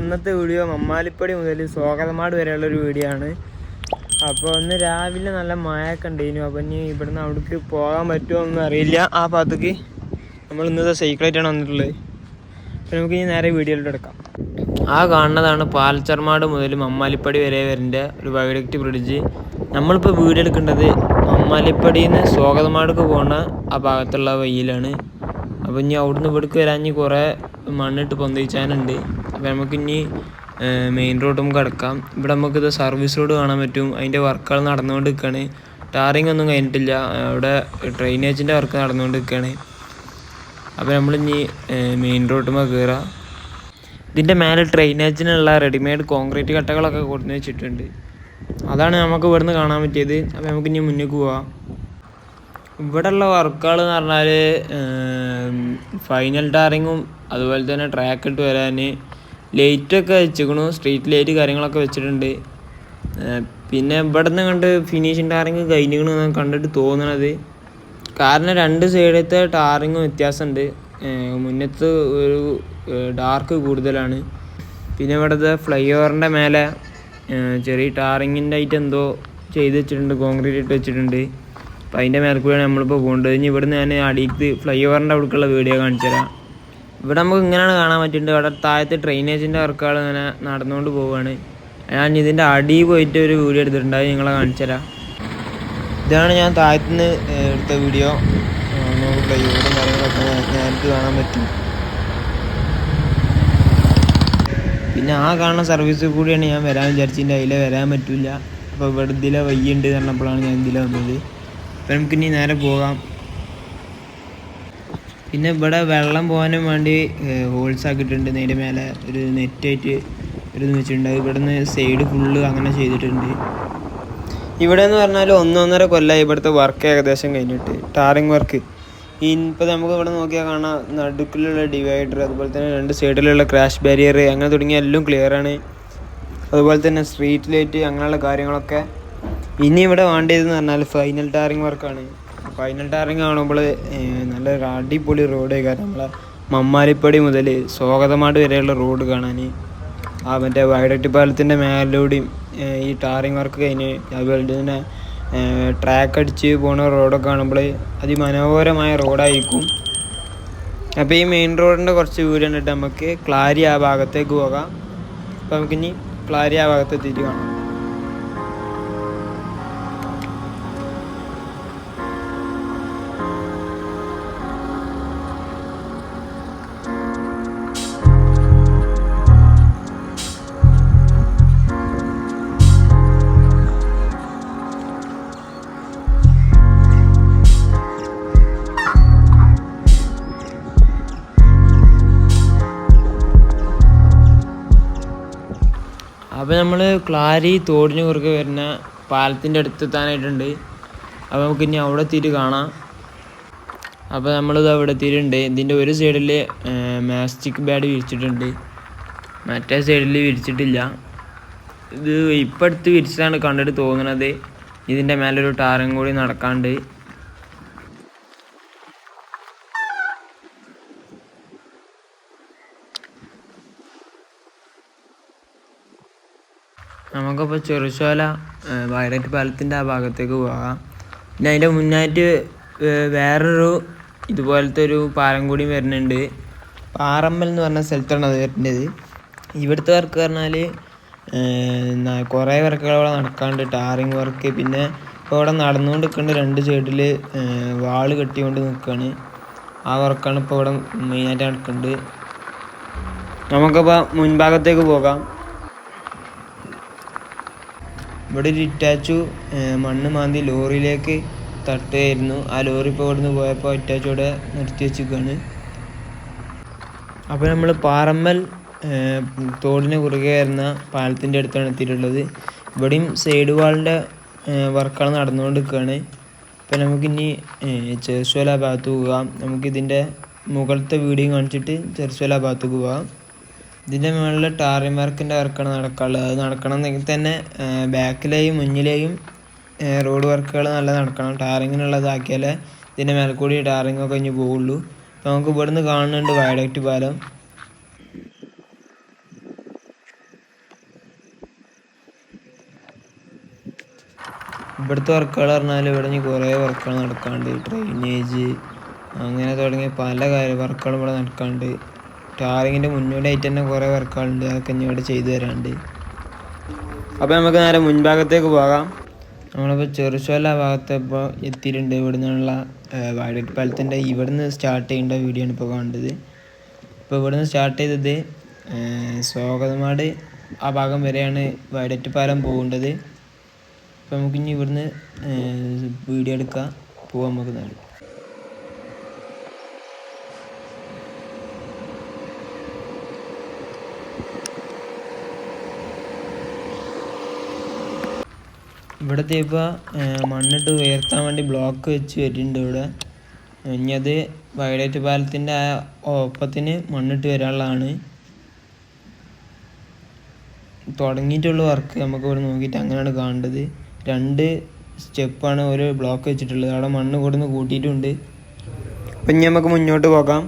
ഇന്നത്തെ വീഡിയോ മമ്മാലിപ്പടി മുതൽ സ്വാഗതമാട് വരെയുള്ള ഒരു വീഡിയോ ആണ്. അപ്പോൾ ഒന്ന് രാവിലെ നല്ല മഴയൊക്കെ ഉണ്ടായിരുന്നു അപ്പം ഇനി ഇവിടുന്ന് അവിടേക്ക് പോകാൻ പറ്റുമോ ഒന്നും അറിയില്ല. ആ ഭാഗത്തേക്ക് നമ്മൾ ഇന്നത്തെ സൈക്കിളായിട്ടാണ് വന്നിട്ടുള്ളത്. അപ്പോൾ നമുക്ക് ഇനി നേരെ വീഡിയോയിലോട്ട് എടുക്കാം. ആ കാണുന്നതാണ് പാലച്ചർമാട് മുതൽ മമ്മാലിപ്പടി വരെ വരേണ്ട ഒരു വൈഡക്റ്റ് ബ്രിഡ്ജ്. നമ്മളിപ്പോൾ വീഡിയോ എടുക്കേണ്ടത് മമ്മാലിപ്പടിയിൽ നിന്ന് സ്വാഗതമാടക്ക് പോകുന്ന ആ ഭാഗത്തുള്ള വഴിയിലാണ്. അപ്പോൾ ഇനി അവിടുന്ന് ഇവിടേക്ക് വരാൻ ഇനി കുറേ മണ്ണിട്ട് പൊന്തിച്ചാനുണ്ട്. അപ്പോൾ നമുക്ക് ഇനി മെയിൻ റോഡും കിടക്കാം. ഇവിടെ നമുക്ക് ഇത് സർവീസ് റോഡ് കാണാൻ പറ്റും. അതിന്റെ വർക്കുകൾ നടന്നുകൊണ്ട് നിൽക്കുകയാണ് ടാറിംഗ് ഒന്നും കഴിഞ്ഞിട്ടില്ല. അവിടെ ഡ്രെയിനേജിന്റെ വർക്ക് നടന്നുകൊണ്ട് നിൽക്കുകയാണ് അപ്പോൾ ഇനി മെയിൻ റോഡുമ്പോൾ കയറാം ഇതിന്റെ മേലെ ഡ്രെയിനേജിനുള്ള റെഡിമെയ്ഡ് കോൺക്രീറ്റ് കട്ടകളൊക്കെ കൊടുത്തു വെച്ചിട്ടുണ്ട്. അതാണ് നമുക്ക് ഇവിടുന്ന് കാണാൻ പറ്റിയത്. അപ്പോൾ നമുക്ക് ഇനി മുന്നേക്ക് പോവാം. ഇവിടെയുള്ള വർക്കുകൾ എന്ന് പറഞ്ഞാൽ ഫൈനൽ ടാറിങ്ങും അതുപോലെ തന്നെ ട്രാക്ക് ഇട്ട് വരാൻ ലൈറ്റൊക്കെ വെച്ചിക്കണു സ്ട്രീറ്റ് ലൈറ്റ് കാര്യങ്ങളൊക്കെ വെച്ചിട്ടുണ്ട്. പിന്നെ ഇവിടെ നിന്ന് കണ്ട് ഫിനിഷിങ് ടാറിങ് കഴിഞ്ഞിക്കണു എന്നാണ് കണ്ടിട്ട് തോന്നണത്. കാരണം രണ്ട് സൈഡത്തെ ടാറിങ് വ്യത്യാസമുണ്ട്. മുന്നത്ത് ഒരു ഡാർക്ക് കൂടുതലാണ്. പിന്നെ ഇവിടുത്തെ ഫ്ലൈ ഓവറിന്റെ മേലെ ചെറിയ ടാറിങ്ങിന്റെ ആയിട്ട് എന്തോ ചെയ്ത് വെച്ചിട്ടുണ്ട് കോൺക്രീറ്റ് ഇട്ട് വെച്ചിട്ടുണ്ട്. അപ്പം അതിന്റെ മേലെ കൂടെയാണ് നമ്മളിപ്പോൾ പോകേണ്ടത്. ഇനി ഇവിടുന്ന് ഞാൻ അടിയിലത്ത് ഫ്ലൈ ഓവറിന്റെ അവിടേക്കുള്ള വീഡിയോ കാണിച്ചു തരാം. ഇവിടെ നമുക്ക് ഇങ്ങനെയാണ് കാണാൻ പറ്റുന്നത് അവിടെ താഴത്തെ ഡ്രെയിനേജിന്റെ വർക്കുകൾ ഇങ്ങനെ നടന്നുകൊണ്ട് പോവുകയാണ്. ഞാൻ ഇതിന്റെ അടി പോയിട്ട് ഒരു വീഡിയോ എടുത്തിട്ടുണ്ട്. അത് നിങ്ങളെ കാണിച്ചു തരാം. ഇതാണ് ഞാൻ താഴത്തുനിന്ന് എടുത്ത വീഡിയോ. ഫ്ലൈ ഓവറും കാര്യങ്ങളൊക്കെ ഞാനക്ക് കാണാൻ പറ്റും. പിന്നെ ആ കാണുന്ന സർവീസ് കൂടിയാണ് ഞാൻ വരാൻ വിചാരിച്ചിട്ടുണ്ട്. അതിലെ വരാൻ പറ്റില്ല അപ്പോൾ ഇവിടെ ഇതിലെ വയ്യുണ്ട് പറഞ്ഞപ്പോഴാണ് ഞാൻ ഇതിലെ വന്നത്. അപ്പം നമുക്ക് ഇനി നേരെ പോകാം. പിന്നെ ഇവിടെ വെള്ളം പോകാനും വേണ്ടി ഹോൾസ് ആക്കിയിട്ടുണ്ട്. നേരെ മേലെ ഒരു നെറ്റായിട്ട് ഒരു ഇത് വെച്ചിട്ടുണ്ട്. നിന്ന് സൈഡ് ഫുള്ള് അങ്ങനെ ചെയ്തിട്ടുണ്ട്. ഇവിടെ എന്ന് പറഞ്ഞാൽ ഒന്നൊന്നര കൊല്ലമായി ഇവിടുത്തെ വർക്ക് ഏകദേശം കഴിഞ്ഞിട്ട്. ടാറിങ് വർക്ക് ഇപ്പോൾ നമുക്ക് ഇവിടെ നോക്കിയാൽ കാണാം. നടുക്കിലുള്ള ഡിവൈഡർ അതുപോലെ തന്നെ രണ്ട് സൈഡിലുള്ള ക്രാഷ് ബാരിയർ അങ്ങനെ തുടങ്ങിയ എല്ലാം ക്ലിയറാണ് അതുപോലെ തന്നെ സ്ട്രീറ്റ് ലൈറ്റ് അങ്ങനെയുള്ള കാര്യങ്ങളൊക്കെ ഇനി ഇവിടെ വേണ്ടതെന്ന് പറഞ്ഞാൽ ഫൈനൽ ടാറിങ് വർക്കാണ് ഫൈനൽ ടാറിങ് കാണുമ്പോൾ നല്ല അടിപൊളി റോഡ് കാരണം നമ്മളെ മമ്മാരിപ്പടി മുതൽ സ്വാഗതമാട് വരെയുള്ള റോഡ് കാണാൻ ആ മറ്റേ വയഡക്റ്റ് പാലത്തിന്റെ മേലിലൂടെയും ഈ ടാറിങ് വർക്ക് കഴിഞ്ഞ് അതുപോലെ തന്നെ ട്രാക്ക് അടിച്ച് പോണ റോഡൊക്കെ കാണുമ്പോൾ അതിമനോഹരമായ റോഡായിരിക്കും അപ്പോൾ ഈ മെയിൻ റോഡിന്റെ കുറച്ച് ദൂരം കണ്ടിട്ട് നമുക്ക് ക്ലാരി ആ ഭാഗത്തേക്ക് പോകാം. അപ്പോൾ നമുക്കിനി ക്ലാരി ആ ഭാഗത്തെത്തിയിട്ട് കാണാം. അപ്പോൾ നമ്മൾ ക്ലാരി തോടിന് കുറുക്ക് വരുന്ന പാലത്തിന്റെ അടുത്ത് എത്താനായിട്ടുണ്ട്. അപ്പോൾ നമുക്ക് ഇനി അവിടെ എത്തിയിട്ട് കാണാം. അപ്പോൾ നമ്മളിത് അവിടെ എത്തിയിട്ടുണ്ട്. ഇതിന്റെ ഒരു സൈഡിൽ മാസ്റ്റിക് ബാഡ് വിരിച്ചിട്ടുണ്ട്. മറ്റേ സൈഡിൽ വിരിച്ചിട്ടില്ല. ഇത് ഇപ്പം അടുത്ത് വിരിച്ചതാണ് കണ്ടിട്ട് തോന്നുന്നത് ഇതിന്റെ മേലൊരു ടാറും കൂടി നടക്കാണ്ട്. നമുക്കിപ്പോൾ ചെറുശോല വയലറ്റ് പാലത്തിന്റെ ആ ഭാഗത്തേക്ക് പോകാം. പിന്നെ അതിന്റെ മുന്നായിട്ട് വേറൊരു ഇതുപോലത്തെ ഒരു പാലം കൂടി വരുന്നുണ്ട്. പാറമ്മൽ എന്ന് പറഞ്ഞ സ്ഥലത്താണ് അത് വരേണ്ടത് ഇവിടുത്തെ വർക്ക് പറഞ്ഞാൽ കുറേ വർക്കുകൾ അവിടെ നടക്കാണ്ട് ടാറിങ് വർക്ക് പിന്നെ ഇപ്പോൾ അവിടെ നടന്നുകൊണ്ട് നിൽക്കേണ്ട രണ്ട് സൈഡിൽ വാൾ കെട്ടിക്കൊണ്ട് നിൽക്കുകയാണ് ആ വർക്കാണ് ഇപ്പോൾ ഇവിടെ മെയിനായിട്ട് നടക്കുന്നുണ്ട് നമുക്കപ്പോൾ മുൻഭാഗത്തേക്ക് പോകാം. ഇവിടെ ഒരു ഇറ്റാച്ചു മണ്ണ് മാന്തി ലോറിയിലേക്ക് തട്ടുകയായിരുന്നു. ആ ലോറി ഇപ്പോൾ ഇവിടുന്ന് പോയപ്പോൾ ഇറ്റാച്ചോടെ ഇവിടെ നിർത്തി വെച്ചിരിക്കുകയാണ്. അപ്പോൾ നമ്മൾ പാറമ്മൽ തോടിന് കുറുകെ വരുന്ന പാലത്തിന്റെ അടുത്താണ് എത്തിയിട്ടുള്ളത്. ഇവിടെയും സൈഡ് വാളിന്റെ വർക്കുകൾ നടന്നുകൊണ്ട് നിൽക്കുകയാണ് അപ്പോൾ നമുക്കിനി ചെറുശോല ഭാഗത്ത് പോകാം. നമുക്കിതിന്റെ മുകളിലത്തെ വീഡിയോ കാണിച്ചിട്ട് ചെറുശോല ഭാഗത്തേക്ക് പോകാം. ഇതിന്റെ മുകളിൽ ടാറിംഗ് വർക്കിന്റെ വർക്കാണ് നടക്കാനുള്ളത്. അത് നടക്കണമെന്നെങ്കിൽ തന്നെ ബാക്കിലെയും മുന്നിലെയും റോഡ് വർക്കുകൾ നല്ല നടക്കണം. ടാറിങ്ങിനുള്ളതാക്കിയാലേ ഇതിന്റെ മേലെ കൂടി ടാറിങ്ങൊക്കെ ഇനി പോവുള്ളൂ. അപ്പോൾ നമുക്ക് ഇവിടുന്ന് കാണുന്നുണ്ട് വയഡക്റ്റ് പാലം. ഇവിടുത്തെ വർക്കുകൾ പറഞ്ഞാൽ ഇവിടെ ഇനി കുറേ വർക്കുകൾ നടക്കാണ്ട് ഡ്രെയിനേജ് അങ്ങനെ തുടങ്ങിയ പല കാര്യ വർക്കുകളും ഇവിടെ നടക്കാണ്ട് ടാറിങ്ങിന്റെ മുന്നോടിയായിട്ട് തന്നെ കുറേ വർക്കുകളുണ്ട് അതൊക്കെ ഇനി ഇവിടെ ചെയ്തു തരാണ്ട്. അപ്പോൾ നമുക്ക് നേരെ മുൻഭാഗത്തേക്ക് പോകാം. നമ്മളിപ്പോൾ ചെറുശോല ഭാഗത്ത് ഇപ്പോൾ എത്തിയിട്ടുണ്ട്. ഇവിടെ നിന്നുള്ള വയലറ്റ് പാലത്തിന്റെ ഇവിടുന്ന് സ്റ്റാർട്ട് ചെയ്യേണ്ട വീഡിയോ ആണ് ഇപ്പോൾ കണ്ടത്. ഇപ്പോൾ ഇവിടുന്ന് സ്റ്റാർട്ട് ചെയ്തത് സ്വാഗതമാട് ആ ഭാഗം വരെയാണ് വയലറ്റ് പാലം പോകേണ്ടത്. അപ്പോൾ നമുക്കിനി ഇവിടുന്ന് വീഡിയോ എടുക്കാം. നമുക്ക് നേരെ. ഇവിടുത്തെ ഇപ്പോൾ മണ്ണിട്ട് ഉയർത്താൻ വേണ്ടി ബ്ലോക്ക് വെച്ച് വരുന്നുണ്ട് ഇവിടെ. ഇനി അത് വയലറ്റ് പാലത്തിന്റെ ആ ഒപ്പത്തിന് മണ്ണിട്ട് വരാനുള്ളതാണ്. തുടങ്ങിയിട്ടുള്ള വർക്ക് നമുക്ക് ഇവിടെ നോക്കിയിട്ട് അങ്ങനെയാണ് കാണേണ്ടത്. രണ്ട് സ്റ്റെപ്പാണ് ഒരു ബ്ലോക്ക് വെച്ചിട്ടുള്ളത്. അവിടെ മണ്ണ് കൊടുന്ന് കൂട്ടിയിട്ടുണ്ട്. അപ്പം ഇനി നമുക്ക് മുന്നോട്ട് പോകാം.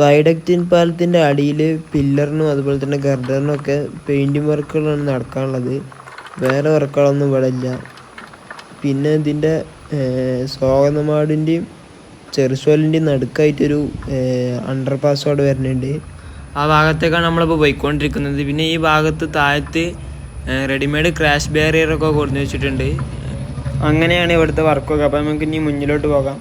വൈഡക്റ്റിൻ പാലത്തിന്റെ അടിയിൽ പില്ലറിനും അതുപോലെ തന്നെ ഗർഡറിനും ഒക്കെ പെയിന്റിങ് വർക്കുകളാണ് നടക്കാനുള്ളത്. വേറെ വർക്കുകളൊന്നും ഇവിടെ ഇല്ല. പിന്നെ ഇതിന്റെ സ്വാഗതമാടിന്റെയും ചെറുസോലിന്റെയും നടുക്കായിട്ടൊരു അണ്ടർ പാസ് അവിടെ വരുന്നുണ്ട് ആ ഭാഗത്തേക്കാണ് നമ്മളിപ്പോൾ പോയിക്കൊണ്ടിരിക്കുന്നത്. പിന്നെ ഈ ഭാഗത്ത് താഴത്ത് റെഡിമെയ്ഡ് ക്രാഷ് ബാരിയറൊക്കെ കൊടുത്തു വെച്ചിട്ടുണ്ട്. അങ്ങനെയാണ് ഇവിടുത്തെ വർക്കൊക്കെ. അപ്പോൾ നമുക്ക് ഇനി മുന്നിലോട്ട് പോകാം.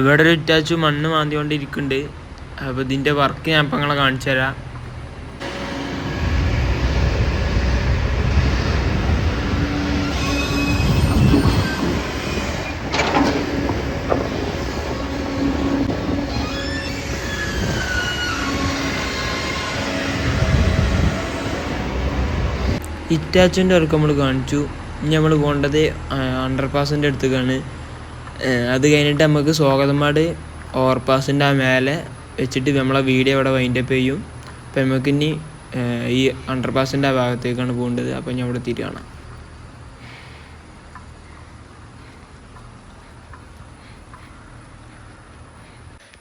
ഇവിടെ ഒരു ഇറ്റാച്ചു മണ്ണ് മാന്തിക്കൊണ്ടിരിക്കുന്നുണ്ട്. അപ്പോൾ ഇതിന്റെ വർക്ക് ഞാൻ ഇപ്പം നിങ്ങളെ കാണിച്ചു തരാം. ഇറ്റാച്ചിന്റെ വർക്ക് നമ്മൾ കാണിച്ചു. ഇനി നമ്മൾ പോകേണ്ടത് അണ്ടർ പാസിന്റെ അടുത്തേക്കാണ്. അത് കഴിഞ്ഞിട്ട് നമുക്ക് സ്വാഗതമാട് ഓവർപാസിന്റെ ആ മേലെ വെച്ചിട്ട് നമ്മളെ വീഡിയോ ഇവിടെ വൈൻഡപ്പ് ചെയ്യും. അപ്പം നമുക്ക് ഇനി ഈ അണ്ടർപാസിന്റെ ആ ഭാഗത്തേക്കാണ് പോകേണ്ടത്. അപ്പം ഞാൻ അവിടെ തിരികെ കാണാം.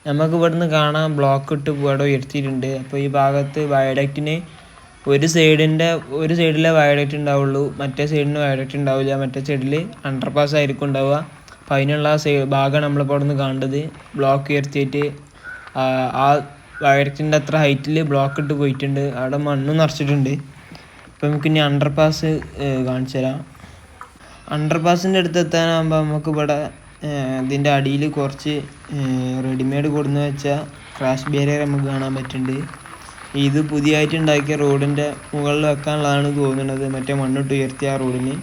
നമുക്ക് ഇവിടുന്ന് കാണാൻ ബ്ലോക്ക് ഇട്ട് ഇവിടെ ഉയർത്തിയിട്ടുണ്ട്. അപ്പോൾ ഈ ഭാഗത്ത് വയഡക്റ്റിന് ഒരു സൈഡിന്റെ ഒരു സൈഡിലെ വയഡക്റ്റ് ഉണ്ടാവുള്ളൂ. മറ്റേ സൈഡിന് വയഡക്റ്റ് ഉണ്ടാവില്ല. മറ്റേ സൈഡിൽ അണ്ടർപാസ് ആയിരിക്കും ഉണ്ടാവുക. അപ്പോൾ അതിനുള്ള ഭാഗമാണ് നമ്മളിപ്പോൾ അവിടെ നിന്ന് കാണേണ്ടത്. ബ്ലോക്ക് ഉയർത്തിയിട്ട് ആ വയറത്തിന്റെ അത്ര ഹൈറ്റിൽ ബ്ലോക്ക് ഇട്ട് പോയിട്ടുണ്ട്. അവിടെ മണ്ണ് നിറച്ചിട്ടുണ്ട്. ഇപ്പം നമുക്ക് ഇനി അണ്ടർ പാസ് കാണിച്ചു തരാം. അണ്ടർ പാസിന്റെ അടുത്ത് എത്താനാകുമ്പോൾ നമുക്ക് ഇവിടെ ഇതിന്റെ അടിയിൽ കുറച്ച് റെഡിമെയ്ഡ് കൊടുന്ന് വെച്ചാൽ ക്രാഷ് ബാരിയർ നമുക്ക് കാണാൻ പറ്റുന്നുണ്ട്. ഇത് പുതിയതായിട്ട് ഉണ്ടാക്കിയ റോഡിന്റെ മുകളിൽ വെക്കാനുള്ളതാണ് തോന്നുന്നത്. മറ്റേ മണ്ണിട്ട് ഉയർത്തിയ ആ റോഡിന്.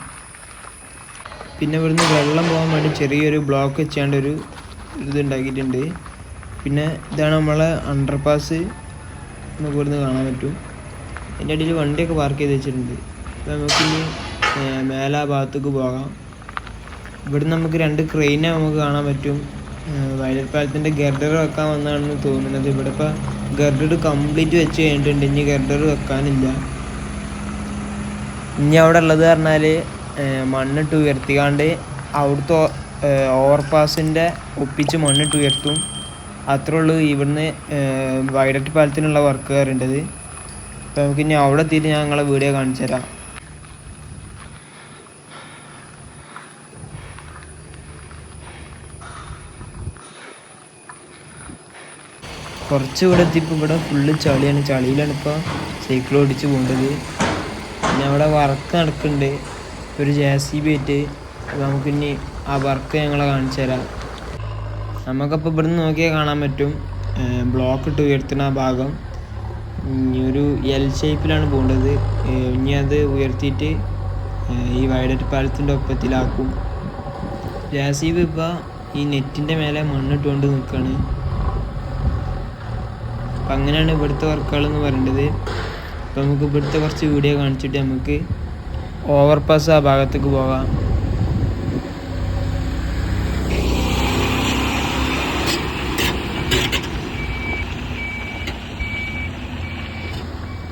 പിന്നെ ഇവിടുന്ന് വെള്ളം പോകാൻ വേണ്ടി ചെറിയൊരു ബ്ലോക്ക് വെച്ചാണ്ട് ഒരു ഇത് ഉണ്ടാക്കിയിട്ടുണ്ട്. പിന്നെ ഇതാണ് നമ്മളെ അണ്ടർ പാസ് ഇവിടുന്ന് കാണാൻ പറ്റും. അതിന്റെ അടിയിൽ വണ്ടിയൊക്കെ പാർക്ക് ചെയ്ത് വെച്ചിട്ടുണ്ട്. അപ്പോൾ നമുക്കിനി മേലാ ഭാഗത്തേക്ക് പോകാം. ഇവിടുന്ന് നമുക്ക് രണ്ട് ക്രെയിനെ നമുക്ക് കാണാൻ പറ്റും. വയലറ്റ് പാലത്തിന്റെ ഗർഡർ വെക്കാൻ വന്നതാണെന്ന് തോന്നുന്നത്. ഇവിടെ ഇപ്പോൾ ഗർഡർ കംപ്ലീറ്റ് വെച്ച് കഴിഞ്ഞിട്ടുണ്ട്. ഇനി ഗർഡർ വെക്കാനില്ല. ഇനി അവിടെ ഉള്ളത് പറഞ്ഞാൽ മണ്ണിട്ട് ഉയർത്തിക്കാണ്ട് അവിടുത്തെ ഓവർപാസിന്റെ ഒപ്പിച്ച് മണ്ണിട്ട് ഉയർത്തും. അത്രേ ഉള്ളൂ ഇവിടുന്ന് വൈഡറ്റ് പാലത്തിനുള്ള വർക്ക് കയറേണ്ടത് അപ്പോൾ നമുക്ക് ഇനി അവിടെ എത്തിയിട്ട് ഞാൻ നിങ്ങളെ വീഡിയോ കാണിച്ചു തരാം. കുറച്ച് ഇവിടെ എത്തിയപ്പോൾ ഇവിടെ ഫുള്ള് ചളിയാണ്. ചളിയിലാണ് ഇപ്പോൾ സൈക്കിൾ ഓടിച്ച് പോകേണ്ടത് പിന്നെ അവിടെ വർക്ക് നടക്കുന്നുണ്ട് ഒരു ജെ സി ബി ആയിട്ട്. ആ വർക്ക് ഞങ്ങളെ കാണിച്ചു തരാം. നമുക്കപ്പോൾ ഇവിടുന്ന് നോക്കിയാൽ കാണാൻ പറ്റും. ബ്ലോക്ക് ഇട്ട് ഉയർത്തുന്ന ആ ഭാഗം. ഒരു എൽ ഷേപ്പിലാണ് പോകേണ്ടത്. ഇനി അത് ഉയർത്തിയിട്ട് ഈ വയലറ്റ് പാലത്തിന്റെ ഒപ്പത്തിലാക്കും. രാസീബ് ഇപ്പോൾ ഈ നെറ്റിന്റെ മേലെ മണ്ണിട്ടുകൊണ്ട് നിൽക്കുകയാണ് അപ്പം അങ്ങനെയാണ് ഇവിടുത്തെ വർക്കുകളെന്ന് പറയേണ്ടത്. അപ്പോൾ നമുക്ക് ഇവിടുത്തെ കുറച്ച് വീഡിയോ കാണിച്ചിട്ട് നമുക്ക് ഓവർപാസ് ആ ഭാഗത്തേക്ക് പോകാം.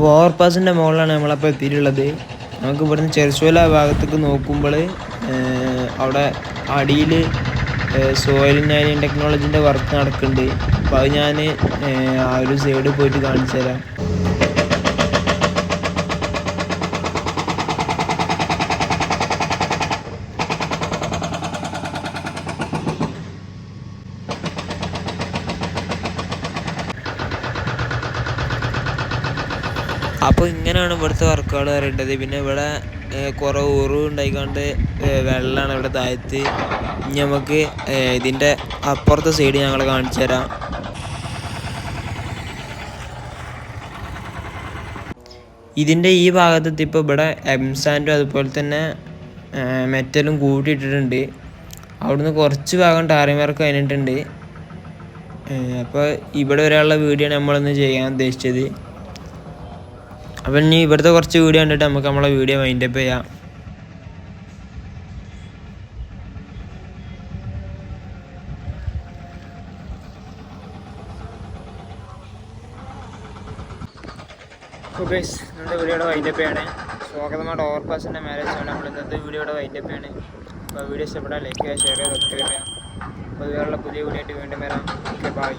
അപ്പോൾ ഓവർപാസിന്റെ മുകളിലാണ് നമ്മളപ്പോൾ എത്തിയിട്ടുള്ളത്. നമുക്ക് ഇവിടുന്ന് ചെറുശോല ഭാഗത്തേക്ക് നോക്കുമ്പോൾ അവിടെ അടിയിൽ സോയിൽ ഇൻജീനിയറിംഗ് ടെക്നോളജീന്റെ വർക്ക് നടക്കുന്നുണ്ട്. അപ്പോൾ അത് ഞാൻ ആ ഒരു സൈഡ് പോയിട്ട് കാണിച്ചു തരാം അപ്പോൾ ഇങ്ങനെയാണ് ഇവിടുത്തെ വർക്കുകൾ പറയേണ്ടത്. പിന്നെ ഇവിടെ കുറേ ഉറവ് ഉണ്ടായിക്കൊണ്ട് വെള്ളമാണ് ഇവിടെ താഴത്ത്. ഇനി നമുക്ക് ഇതിന്റെ അപ്പുറത്തെ സൈഡ് ഞങ്ങൾ കാണിച്ചു തരാം. ഇതിന്റെ ഈ ഭാഗത്തെത്തി ഇപ്പോൾ ഇവിടെ എംസാൻഡും അതുപോലെ തന്നെ മെറ്റലും കൂട്ടിയിട്ടിട്ടുണ്ട്. അവിടുന്ന് കുറച്ച് ഭാഗം ടാറിമാർക്ക് കഴിഞ്ഞിട്ടുണ്ട്. അപ്പോൾ ഇവിടെ വരെയുള്ള വീഡിയോ നമ്മളൊന്ന് ചെയ്യാൻ ഉദ്ദേശിച്ചത്. അപ്പം ഇനി ഇവിടുത്തെ കുറച്ച് വീഡിയോ കണ്ടിട്ട് നമുക്ക് നമ്മളെ വീഡിയോ വൈൻഡപ്പ് ചെയ്യാം. ഗൈസ് നമ്മുടെ വീഡിയോയുടെ വൈൻഡപ്പ് ചെയ്യണേ. സ്വാഗതമായിട്ട് ഓവർപാസിന്റെ മാരേജ് ആണ് നമ്മൾ ഇന്നത്തെ വീഡിയോയുടെ വൈൻഡപ്പ് ചെയ്യണേ. അപ്പോൾ വീഡിയോ ഇഷ്ടപ്പെട്ടാൽ ലൈക്ക് ചെയ്യുക ഷെയർ ചെയ്യുക സബ്സ്ക്രൈബ് ചെയ്യുക. പൊതുവെയുള്ള പുതിയ വീഡിയോ ആയിട്ട് വീണ്ടും വരാം. Okay bye